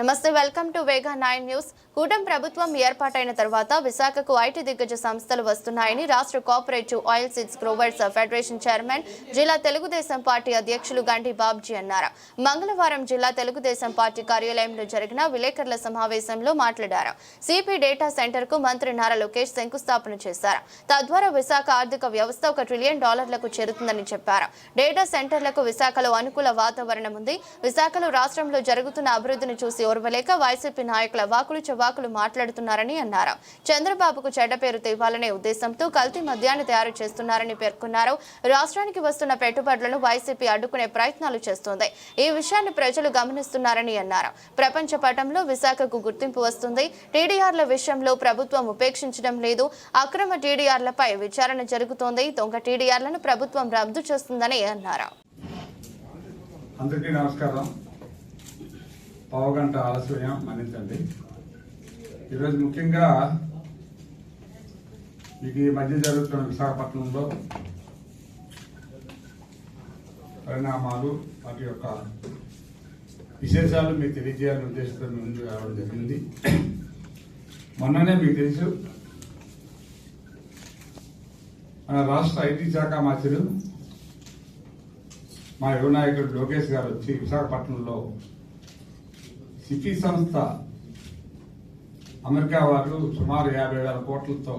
నమస్తే welcome to Vega nine news. కూటమి ప్రభుత్వం ఏర్పాటైన తర్వాత విశాఖకు ఐటీ దిగ్గజ సంస్థలు వస్తున్నాయని రాష్ట్ర cooperative oil seeds growers federation chairman జిల్లా తెలుగుదేశం పార్టీ అధ్యక్షులు గంటి బాబ్జీ అన్నారు. మంగళవారం జిల్లా తెలుగుదేశం పార్టీ కార్యాలయంలో జరిగిన విలేకరుల సమావేశంలో మాట్లాడారు. సిపి డేటా సెంటర్కు మంత్రి నారా లోకేష్ శంకుస్థాపన చేశారు. తద్వారా విశాఖ ఆర్థిక వ్యవస్థ ఒక ట్రిలియన్ డాలర్లకు చేరుతుందని చెప్పారు. డేటా సెంటర్లకు విశాఖలో అనుకూల వాతావరణం ఉంది. విశాఖలో రాష్ట్రంలో జరుగుతున్న అభివృద్ధిని చూసి ఓర్వలేక వైసీపీ నాయకుల వాకులు చవాకులు మాట్లాడుతున్నారని అన్నారు. చంద్రబాబుకు చెడ్డ పేరు తేవాలనే ఉద్దేశంతో కల్తీ మద్యాన్ని తయారు చేస్తున్నారని పేర్కొన్నారు. రాష్ట్రానికి వస్తున్న పెట్టుబడులను వైసీపీ అడ్డుకునే ప్రయత్నాలు చేస్తోంది. ఈ విషయాన్ని ప్రజలు గమనిస్తున్నారని అన్నారు. ప్రపంచ పటంలో విశాఖకు గుర్తింపు వస్తుంది. టీడీఆర్ల విషయంలో ప్రభుత్వం ఉపేక్షించడం లేదు. అక్రమ టీడీఆర్లపై విచారణ జరుగుతోంది. దొంగ టీడీఆర్లను ప్రభుత్వం రద్దు చేస్తుందని అన్నారు. అందరికీ నమస్కారం. పావుగంట ఆలస్యం మన్నించండి. ఈరోజు ముఖ్యంగా మీకు ఈ మధ్య జరుగుతున్న విశాఖపట్నంలో పరిణామాలు వాటి యొక్క విశేషాలు మీకు తెలియజేయాలని ఉద్దేశంతో ముందు రావడం జరిగింది. మొన్ననే మీకు తెలుసు మన రాష్ట్ర ఐటీ శాఖ మంత్రులు మా యువ నాయకుడు లోకేష్ గారు వచ్చి విశాఖపట్నంలో సిటీ సంస్థ అమెరికా వాళ్ళు సుమారు యాభై వేల కోట్లతో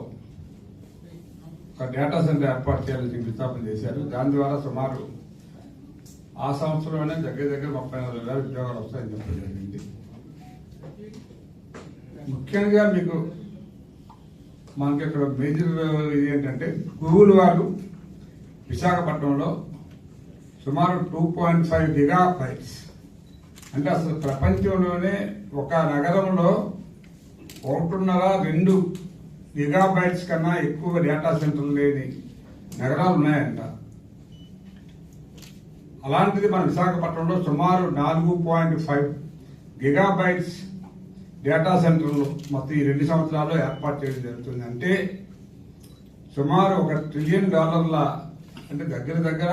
ఒక డేటా సెంటర్ ఏర్పాటు చేయాలని ప్రతిపాదన చేశారు. దాని ద్వారా సుమారు ఆ సంవత్సరంలోనే దగ్గర దగ్గర ముప్పై నాలుగు వేల ఉద్యోగాలు వస్తాయని చెప్పడం జరిగింది. ముఖ్యంగా మీకు మనకి ఇక్కడ మేజర్ ఇది ఏంటంటే గూగుల్ వారు విశాఖపట్నంలో సుమారు two point five gigabytes అంటే అసలు ప్రపంచంలోనే ఒక నగరంలో ఒకటిన్నర రెండు గిగా బైట్స్ కన్నా ఎక్కువ డేటా సెంటర్లు లేని నగరాలు ఉన్నాయంట. అలాంటిది మన విశాఖపట్నంలో సుమారు నాలుగు point five gigabytes data సెంటర్లు మొత్తం ఈ రెండు సంవత్సరాల్లో ఏర్పాటు చేయడం జరుగుతుంది. అంటే సుమారు ఒక ట్రిలియన్ డాలర్ల అంటే దగ్గర దగ్గర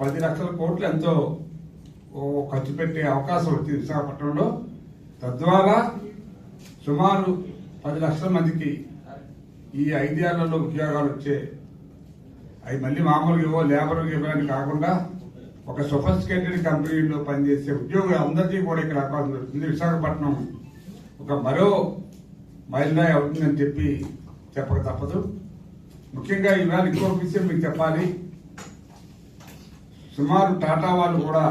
పది లక్షల కోట్లు ఎంతో ఖర్చు పెట్టే అవకాశం వచ్చింది విశాఖపట్నంలో. తద్వారా సుమారు పది లక్షల మందికి ఈ ఐదేళ్ళలో ఉద్యోగాలు వచ్చే అవి మళ్ళీ మామూలుగా ఇవ్వ లేబర్ ఇవ్వడానికి కాకుండా ఒక సొఫిస్టికేటెడ్ కంపెనీలో పనిచేసే ఉద్యోగులు అందరికీ కూడా ఇక్కడ అవకాశం దొరుకుతుంది. విశాఖపట్నం ఒక మరో మైలురాయి అవుతుందని చెప్పి చెప్పక తప్పదు. ముఖ్యంగా ఈవేళ ఇంకొక విషయం మీకు చెప్పాలి. సుమారు టాటా వాళ్ళు కూడా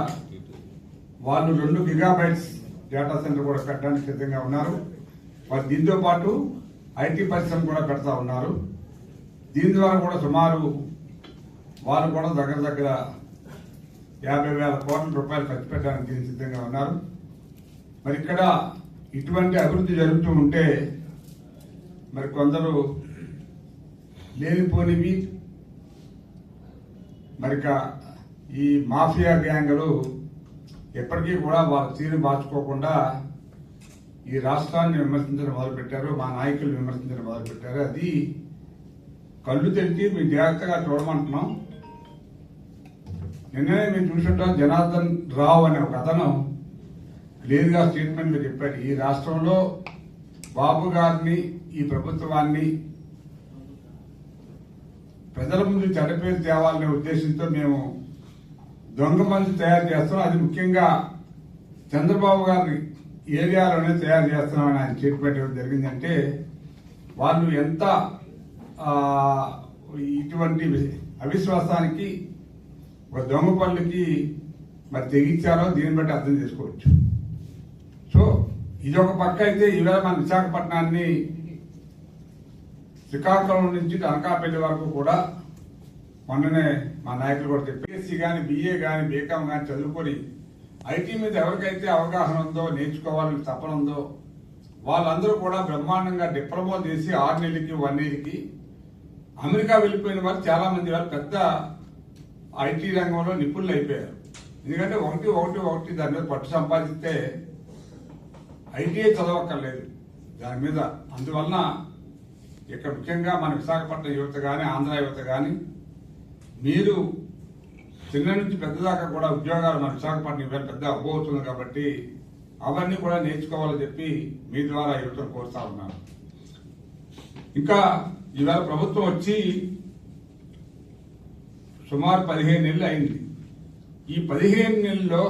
వాళ్ళు రెండు గిగాబైట్స్ డేటా సెంటర్ కూడా కట్టడానికి సిద్ధంగా ఉన్నారు. మరి దీంతో పాటు ఐటీ పరిశ్రమ కూడా పెడతా ఉన్నారు. దీని ద్వారా కూడా సుమారు వారు కూడా దగ్గర దగ్గర యాభై వేల కోట్ల రూపాయలు ఖర్చు పెట్టడానికి దీనికి సిద్ధంగా ఉన్నారు. మరి ఇక్కడ ఇటువంటి అభివృద్ధి జరుగుతూ ఉంటే మరి కొందరు లేనిపోనివి. మరి ఈ మాఫియా గ్యాంగులు ఎప్పటికీ కూడా వాళ్ళ తీరు మార్చుకోకుండా ఈ రాష్ట్రాన్ని విమర్శించడం మొదలుపెట్టారు మా నాయకులు విమర్శించడం మొదలుపెట్టారు. అది కళ్ళు తెరిచి మీ జాగ్రత్తగా చూడమంటున్నాం. నిన్ననే మీరు చూసుంటాం జనార్దన్ రావు అనే ఒక అతను క్లియర్గా స్టేట్మెంట్ చెప్పాడు. చెప్పారు ఈ రాష్ట్రంలో బాబు గారిని ఈ ప్రభుత్వాన్ని ప్రజల ముందు చెడపేరు తేవాలనే ఉద్దేశంతో మేము దొంగ మంది తయారు చేస్తున్నాం. అది ముఖ్యంగా చంద్రబాబు గారిని ఏరియాలోనే తయారు చేస్తున్నామని ఆయన చేతి పెట్టడం జరిగిందంటే వాళ్ళు ఎంత ఇటువంటి అవిశ్వాసానికి ఒక దొంగ పనులకి మరి తెగించారో దీన్ని బట్టి అర్థం చేసుకోవచ్చు. సో ఇది ఒక పక్క అయితే ఈవేళ మన విశాఖపట్నాన్ని శ్రీకాకుళం నుంచి అనకాపల్లి వరకు కూడా మొన్ననే మా నాయకులు కూడా చెప్పి కానీ బిఏ కానీ బీకామ్ కానీ చదువుకొని ఐటీ మీద ఎవరికైతే అవగాహన ఉందో నేర్చుకోవాలని తపన ఉందో వాళ్ళందరూ కూడా బ్రహ్మాండంగా డిప్లొమా చేసి ఆరు నెలలకి వన్ ఇయర్కి అమెరికా వెళ్ళిపోయిన వాళ్ళు చాలా మంది వాళ్ళు పెద్ద ఐటీ రంగంలో నిపుణులు అయిపోయారు. ఎందుకంటే ఒకటి ఒకటి ఒకటి దాని మీద పట్టు సంపాదిస్తే ఐటీఐ చదవక్కర్లేదు దాని మీద. అందువలన ఇక్కడ ముఖ్యంగా మన విశాఖపట్నం యువత కానీ ఆంధ్ర యువత కానీ మీరు చిన్న నుంచి పెద్దదాకా కూడా ఉద్యోగాలు మన విశాఖపట్నం ఇవాళ పెద్ద అవ్వబోతుంది కాబట్టి అవన్నీ కూడా నేర్చుకోవాలని చెప్పి మీ ద్వారా యువతను కోరుతా ఉన్నాను. ఇంకా ఈవేళ ప్రభుత్వం వచ్చి సుమారు పదిహేను నెలలు అయింది. ఈ పదిహేను నెలల్లో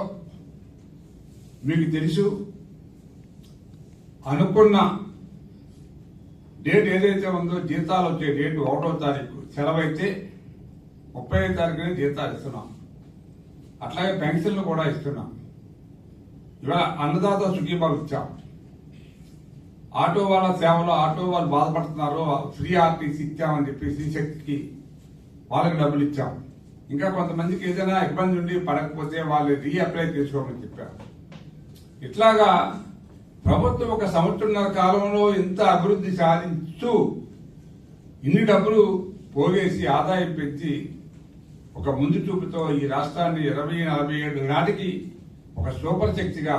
మీకు తెలుసు అనుకున్న డేట్ ఏదైతే ఉందో జీతాలు వచ్చే డేట్ ఒకటో తారీఖు సెలవైతే ముప్పై ఐదు తారీఖునే జీతాలు ఇస్తున్నాం. అట్లాగే పెన్షన్లు కూడా ఇస్తున్నాం. ఇవాళ అన్నదాత సుఖీబాబు ఇచ్చాం. ఆటో వాళ్ళ సేవలో ఆటో వాళ్ళు బాధపడుతున్నారు ఫ్రీ ఆర్టీసీ ఇచ్చామని చెప్పేసి శక్తికి వాళ్ళకి డబ్బులు ఇచ్చాం. ఇంకా కొంతమందికి ఏదైనా ఇబ్బంది ఉండి పడకపోతే వాళ్ళు రీఅప్లై చేసుకోమని చెప్పారు. ఇట్లాగా ప్రభుత్వం ఒక సంవత్సరంన్నర కాలంలో ఇంత అభివృద్ధి సాధించు ఇన్ని డబ్బులు పోగేసి ఆదాయం పెంచి ఒక ముందు చూపుతో ఈ రాష్ట్రాన్ని ఇరవై నలభై ఏడు నాటికి ఒక సూపర్ శక్తిగా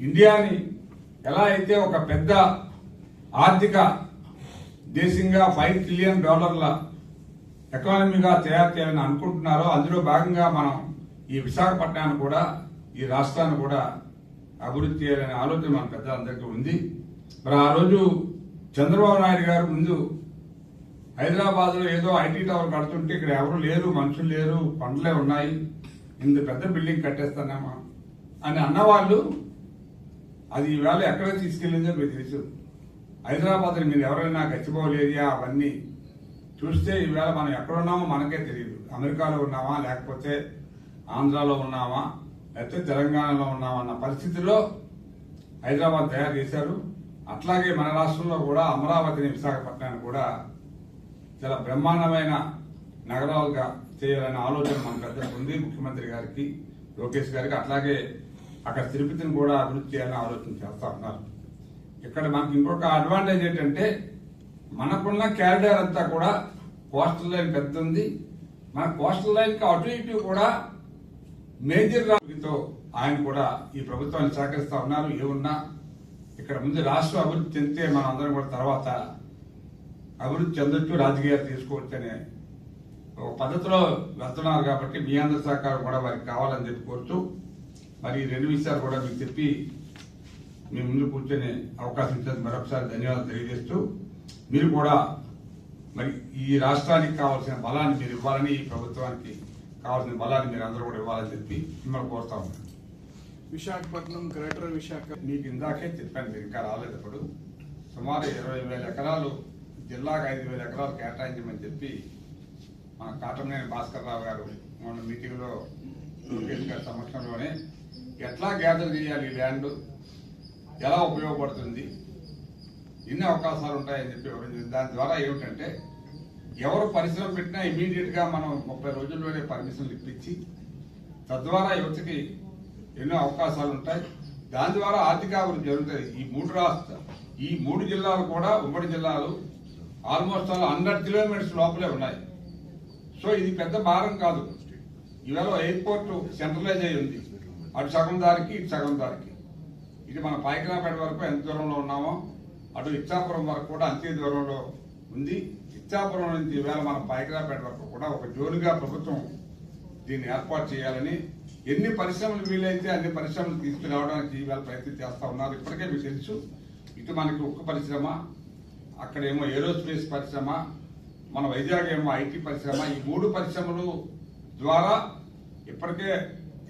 ఇండియాని ఎలా అయితే ఒక పెద్ద ఆర్థిక దేశంగా ఫైవ్ ట్రిలియన్ డాలర్ల ఎకానమీగా తయారు చేయాలని అనుకుంటున్నారో అందులో భాగంగా మనం ఈ విశాఖపట్నాన్ని కూడా ఈ రాష్ట్రాన్ని కూడా అభివృద్ధి చేయాలనే ఆలోచన మన పెద్దలందరికీ ఉంది. మరి ఆ రోజు చంద్రబాబు నాయుడు గారు ముందు హైదరాబాద్లో ఏదో ఐటీ టవర్ కడుతుంటే ఇక్కడ ఎవరు లేరు మనుషులు లేరు పండ్లే ఉన్నాయి ఇంత పెద్ద బిల్డింగ్ కట్టేస్తానేమా అని అన్నవాళ్ళు అది ఈవేళ ఎక్కడ తీసుకెళ్ళిందో మీకు తెలుసు. హైదరాబాద్ మీరు ఎవరైనా గచ్చిబౌలి అవన్నీ చూస్తే ఈవేళ మనం ఎక్కడున్నామో మనకే తెలియదు. అమెరికాలో ఉన్నామా లేకపోతే ఆంధ్రాలో ఉన్నామా లేకపోతే తెలంగాణలో ఉన్నామా అన్న పరిస్థితిలో హైదరాబాద్ తయారు చేశారు. అట్లాగే మన రాష్ట్రంలో కూడా అమరావతిని విశాఖపట్నాన్ని కూడా చాలా బ్రహ్మాండమైన నగరాలుగా చేయాలనే ఆలోచన మన పెద్దలకు ఉంది. ముఖ్యమంత్రి గారికి లోకేష్ గారికి అట్లాగే అక్కడ తిరుపతిని కూడా అభివృద్ధి చేయాలని ఆలోచన చేస్తా ఉన్నారు. ఇక్కడ మనకి ఇంకొక అడ్వాంటేజ్ ఏంటంటే మనకున్న క్యారిడార్ అంతా కూడా కోస్టల్ లైన్ పెద్ద ఉంది. మన కోస్టల్ లైన్కి అటు ఇటు కూడా మేజర్ రాజుతో ఆయన కూడా ఈ ప్రభుత్వాన్ని సహకరిస్తా ఉన్నారు. ఏమున్నా ఇక్కడ ముందు రాష్ట్రం అభివృద్ధి చెందితే మనందరం కూడా తర్వాత అభివృద్ధి చెందొచ్చు రాజకీయాలు తీసుకోవచ్చు అనే ఒక పద్ధతిలో వెళ్తున్నారు కాబట్టి మీ అందరి సహకారం కూడా వారికి కావాలని చెప్పి కోరుతూ మరి రెండు విషయాలు కూడా మీకు చెప్పి మీ ముందు కూర్చొని అవకాశం ఇచ్చేందుకు మరొకసారి ధన్యవాదాలు తెలియజేస్తూ మీరు కూడా మరి ఈ రాష్ట్రానికి కావాల్సిన బలాన్ని మీరు ఇవ్వాలని ఈ ప్రభుత్వానికి కావాల్సిన బలాన్ని మీరు అందరూ కూడా ఇవ్వాలని చెప్పి మిమ్మల్ని కోరుతా ఉన్నాను. విశాఖపట్నం గ్రేటర్ విశాఖ. మీకు ఇందాకే చెప్పాను మీరు ఇంకా రాలేదు ఇప్పుడు సుమారు ఇరవై వేల ఎకరాలు జిల్లాకు ఐదు వేల ఎకరాలు కేటాయించమని చెప్పి మన కాటమనేని భాస్కర్ రావు గారు మొన్న మీటింగ్లో లోకేష్ గారి సమక్షంలోనే ఎట్లా గ్యాదర్ చేయాలి ఈ ల్యాండ్? ఎలా ఉపయోగపడుతుంది? ఎన్ని అవకాశాలు ఉంటాయని చెప్పి వివరించింది దాని ద్వారా ఏమిటంటే ఎవరు పరిశ్రమ పెట్టినా ఇమీడియట్గా మనం ముప్పై రోజుల్లోనే పర్మిషన్లు ఇప్పించి తద్వారా యువతకి ఎన్నో అవకాశాలు ఉంటాయి. దాని ద్వారా ఆర్థికాభివృద్ధి జరుగుతుంది. ఈ మూడు రాష్ట్ర ఈ మూడు జిల్లాలు కూడా ఉమ్మడి జిల్లాలు ఆల్మోస్ట్ ఆల్ హండ్రెడ్ కిలోమీటర్స్ లోపలే ఉన్నాయి. సో ఇది పెద్ద భారం కాదు. ఇవాళ ఎయిర్పోర్ట్ సెంట్రలైజ్ అయి ఉంది. అటు సగం దారికి ఇటు సగం దారికి. ఇది మన పాయకరాపేట వరకు ఎంత దూరంలో ఉన్నామో అటు ఇచ్చాపురం వరకు కూడా అంతే దూరంలో ఉంది. ఇచ్చాపురం నుంచి ఈవేళ మన పాయకరాపేట వరకు కూడా ఒక జోలుగా ప్రభుత్వం దీన్ని ఏర్పాటు చేయాలని ఎన్ని పరిశ్రమలు వీలైతే అన్ని పరిశ్రమలు తీసుకురావడానికి ఈవేళ ప్రయత్నం చేస్తూ ఉన్నారు. ఇప్పటికే మీకు తెలుసు. ఇటు మనకి ఉక్కు పరిశ్రమ అక్కడేమో ఏరోస్పేస్ పరిశ్రమ మన వైజాగ్ ఏమో ఐటీ పరిశ్రమ ఈ మూడు పరిశ్రమలు ద్వారా ఇప్పటికే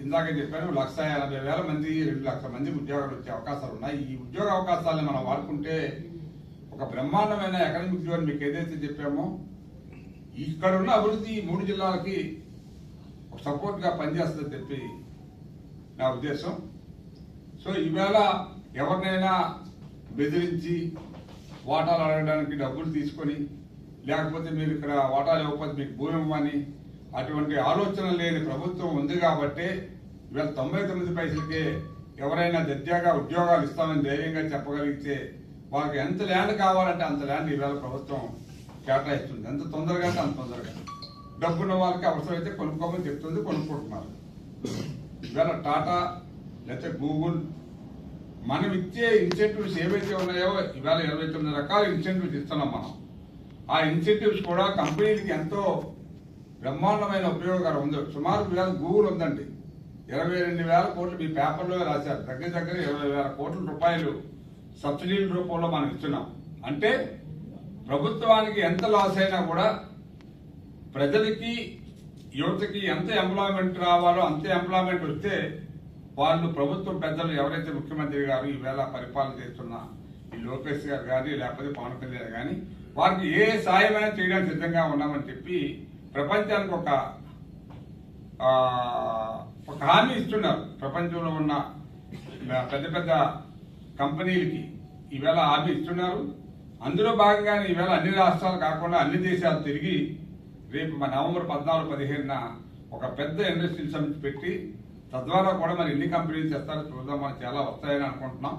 ఇందాక చెప్పాను లక్ష ఎనభై వేల మంది రెండు లక్షల మంది ఉద్యోగాలు వచ్చే అవకాశాలు ఉన్నాయి. ఈ ఉద్యోగ అవకాశాలను మనం వాడుకుంటే ఒక బ్రహ్మాండమైన ఎకనామిక్ జోన్ మీకు ఏదైతే చెప్పామో ఇక్కడ ఉన్న అభివృద్ధి మూడు జిల్లాలకి ఒక సపోర్ట్గా పనిచేస్తుందని చెప్పి నా ఉద్దేశం. సో ఈవేళ ఎవరినైనా బెదిరించి వాటాలు అడగడానికి డబ్బులు తీసుకొని లేకపోతే మీరు ఇక్కడ వాటాలు ఇవ్వకపోతే మీకు భూమి ఇవ్వమని అటువంటి ఆలోచన లేని ప్రభుత్వం ఉంది కాబట్టి ఇవాళ తొంభై తొమ్మిది పైసలకే ఎవరైనా దర్జాగా ఉద్యోగాలు ఇస్తామని ధైర్యంగా చెప్పగలిగితే వాళ్ళకి ఎంత ల్యాండ్ కావాలంటే అంత ల్యాండ్ ఈవేళ ప్రభుత్వం కేటాయిస్తుంది. ఎంత తొందరగా అంటే అంత తొందరగా. డబ్బున్న వాళ్ళకి అవసరమైతే కొనుక్కోమని చెప్తుంది కొనుక్కుంటున్నారు. ఇవాళ టాటా లేకపోతే గూగుల్ మనం ఇచ్చే ఇన్సెంటివ్స్ ఏవైతే ఉన్నాయో ఇవాళ ఇరవై తొమ్మిది రకాల ఇన్సెంటివ్స్ ఇస్తున్నాం మనం. ఆ ఇన్సెంటివ్స్ కూడా కంపెనీలకి ఎంతో బ్రహ్మాండమైన ఉపయోగకరం ఉంది. సుమారు ఇవాళ గూగుల్ ఉందండి. ఇరవై రెండు వేల కోట్లు మీ పేపర్లో రాశారు. దగ్గర దగ్గర ఇరవై వేల కోట్ల రూపాయలు సబ్సిడీల రూపంలో మనం ఇస్తున్నాం. అంటే ప్రభుత్వానికి ఎంత లాస్ అయినా కూడా ప్రజలకి యువతకి ఎంత ఎంప్లాయ్మెంట్ రావాలో అంత ఎంప్లాయ్మెంట్ వస్తే వాళ్ళు ప్రభుత్వం పెద్దలు ఎవరైతే ముఖ్యమంత్రి గారు ఈవేళ పరిపాలన చేస్తున్న ఈ లోకేష్ గారు కానీ లేకపోతే పవన్ కళ్యాణ్ కానీ వారికి ఏ సాయమైనా చేయడానికి సిద్ధంగా ఉన్నామని చెప్పి ప్రపంచానికి ఒక ఒక హామీ ఇస్తున్నారు. ప్రపంచంలో ఉన్న పెద్ద పెద్ద కంపెనీలకి ఈవేళ హామీ ఇస్తున్నారు. అందులో భాగంగానే ఈవేళ అన్ని రాష్ట్రాలు కాకుండా అన్ని దేశాలు తిరిగి రేపు నవంబర్ పద్నాలుగు పదిహేనున ఒక పెద్ద ఇండస్ట్రియల్ సమిట్ పెట్టి తద్వారా కూడా మరి ఎన్ని కంపెనీలు చేస్తారో చూద్దాం. మనకు చాలా వస్తాయని అనుకుంటున్నాం.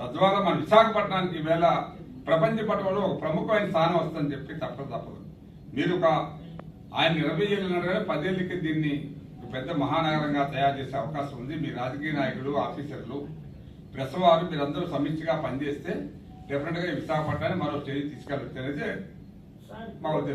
తద్వారా మన విశాఖపట్నానికి ఈవేళ ప్రపంచ పటంలో ఒక ప్రముఖమైన స్థానం వస్తుందని చెప్పి తప్పదు తప్పదు. మీరు ఒక ఆయన ఇరవై ఏళ్ళున్నరగా పదేళ్ళకి దీన్ని ఒక పెద్ద మహానగరంగా తయారు చేసే అవకాశం ఉంది. మీ రాజకీయ నాయకులు ఆఫీసర్లు ప్రెస్ వారు మీరందరూ సమిష్టిగా పనిచేస్తే డెఫినెట్గా ఈ విశాఖపట్నాన్ని మరో స్టేజ్ తీసుకెళ్ళొచ్చు అనేది మా ఉద్దేశం.